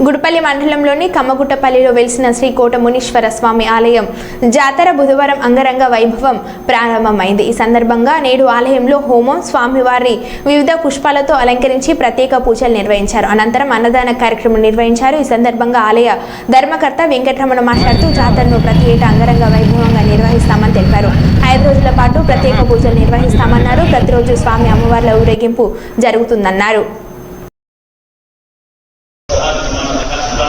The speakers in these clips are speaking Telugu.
గుడిపల్లి మండలంలోని కమ్మగుట్టపల్లిలో వెలిసిన శ్రీ కోట మునీశ్వర స్వామి ఆలయం జాతర బుధవారం అంగరంగ వైభవం ప్రారంభమైంది. ఈ సందర్భంగా నేడు ఆలయంలో హోమం స్వామివారి వివిధ పుష్పాలతో అలంకరించి ప్రత్యేక పూజలు నిర్వహించారు. అనంతరం అన్నదాన కార్యక్రమం నిర్వహించారు. ఈ సందర్భంగా ఆలయ ధర్మకర్త వెంకటరమణ మాట్లాడుతూ జాతరను ప్రతి ఏటా అంగరంగ వైభవంగా నిర్వహిస్తామని తెలిపారు. ఐదు రోజుల పాటు ప్రత్యేక పూజలు నిర్వహిస్తామన్నారు. ప్రతిరోజు స్వామి అమ్మవార్ల ఊరేగింపు జరుగుతుందన్నారు.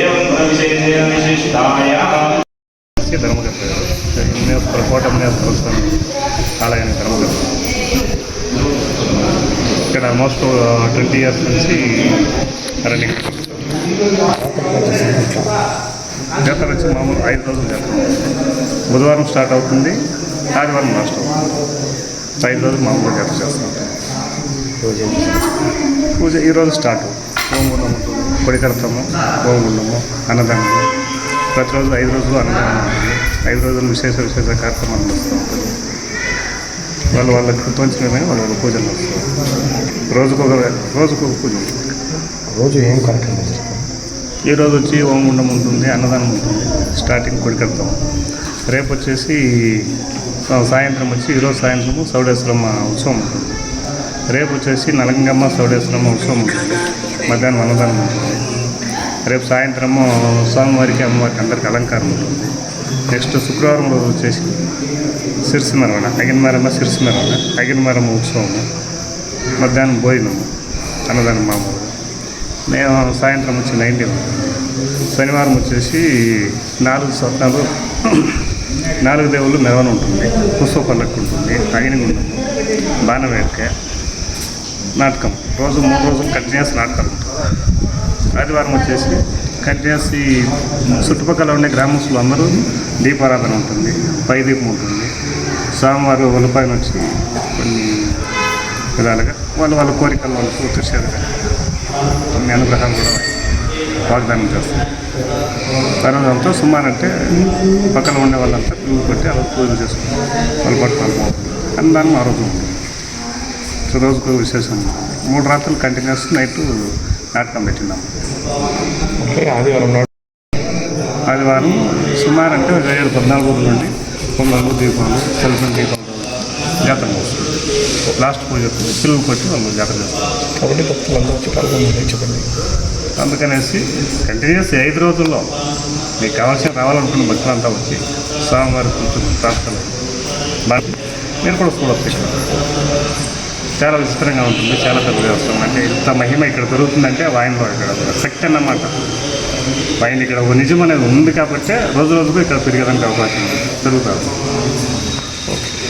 ఏవం విశేషేణ విశిష్టాయ శ్రీ ధర్మకర్త ఇక్కడ ఆల్మోస్ట్ ట్వంటీ ఇయర్స్ నుంచి రన్నింగ్ జాతర వచ్చి మామూలు ఐదు రోజులు జాతర బుధవారం స్టార్ట్ అవుతుంది. ఆదివారం లాస్ట్ అవుతుంది. ఐదు రోజులు మామూలుగా జాతర చేస్తాం పూజ. ఈరోజు స్టార్ట్. ఉంటుంది పొడి కడతాము హోమగుండము అన్నదానము ప్రతిరోజు ఐదు రోజులు అన్నదానం ఉంటుంది. ఐదు రోజులు విశేష విశేష కార్యక్రమాలు నడుస్తూ ఉంటుంది వాళ్ళు వాళ్ళకి కృతవంచమైన వాళ్ళు వాళ్ళ పూజలు నడుస్తారు రోజుకొక రోజుకొక పూజ ఉంటుంది. రోజు ఏం కార్యక్రమం జరుగుతుంది ఈ రోజు వచ్చి హోమగుండం ఉంటుంది అన్నదానం ఉంటుంది. స్టార్టింగ్ కొడి కడతాం. రేపు వచ్చేసి సాయంత్రం వచ్చి ఈరోజు సాయంత్రము సౌడేశ్వరమ్మ ఉత్సవం ఉంటుంది. రేపు వచ్చేసి నలంగమ్మ సౌడేశ్వరమ్మ ఉత్సవం ఉంటుంది. మధ్యాహ్నం అన్నదానం ఉంటుంది. రేపు సాయంత్రము స్వామివారికి అమ్మవారికి అందరికి అలంకారం ఉంటుంది. నెక్స్ట్ శుక్రవారం రోజు వచ్చేసి సిరిసిమరవణ అగినమరమ్మ సిరిసిమరవణ అగినమరమ్మ ఉత్సవము మధ్యాహ్నం భోజనము అన్నదానం మామూలు మేము సాయంత్రం వచ్చి నైన్టీ శనివారం వచ్చేసి నాలుగు స్వప్నాలు నాలుగు దేవుళ్ళు మెరవన ఉంటుంది పుష్ప పల్లకి ఉంటుంది అగ్నిగుండము బాణవేడిక నాటకం. రోజు మూడు రోజులు కంటిన్యూస్ నాటకం. ఆదివారం వచ్చేసి కంటిన్యూస్ ఈ చుట్టుపక్కల ఉండే గ్రామస్తులు అందరూ దీపారాధన ఉంటుంది పై దీపం ఉంటుంది. స్వామివారు ఒలిపైన వచ్చి కొన్ని విధాలుగా వాళ్ళు వాళ్ళ కోరికలు వాళ్ళు పూర్తిసేదిగా కొన్ని అనుగ్రహాలు కూడా వాగ్దానం చేస్తారు. తర్వాత సుమారు అంటే పక్కన ఉండే వాళ్ళంతా పువ్వు కొట్టి అలా పూజలు చేసుకుంటారు. వాళ్ళు పట్టుకోవాలి అన్నదానం ఆ రోజు ఉంటుంది. రోజుకు విశేషం. మూడు రాత్రులు కంటిన్యూస్ నైట్ నాటకం పెట్టినాము ఓకే ఆదివారం ఆదివారం సుమారు అంటే ఒక ఏడు పద్నాలుగు రోజుల నుండి పొంగళ్ళు దీపాలు సెల్ఫన్ దీపాలు జాతర చేస్తారు లాస్ట్ పూజ పిల్లలు కొట్టి వాళ్ళు జాతర చేస్తారు. కాబట్టి భక్తులందరూ వచ్చి పాల్గొని చెప్పండి. అందుకనేసి కంటిన్యూస్ ఐదు రోజుల్లో మీకు కావాల్సిన రావాలనుకున్న భక్తులంతా వచ్చి స్వామివారి కొంచెం ప్రార్థన మీరు కూడా చూడవచ్చు చాలా విచిత్రంగా ఉంటుంది చాలా పెద్ద దేవస్థానం. అంటే ఇంత మహిమ ఇక్కడ దొరుకుతుందంటే వాయిన్లో ఇక్కడ శక్తి అన్నమాట. వాయిన్ ఇక్కడ ఒక నిజం అనేది ఉంది కాబట్టి రోజు రోజుకు ఇక్కడ పెరిగేదానికి అవకాశం ఉంది. పెరుగుతారు. ఓకే.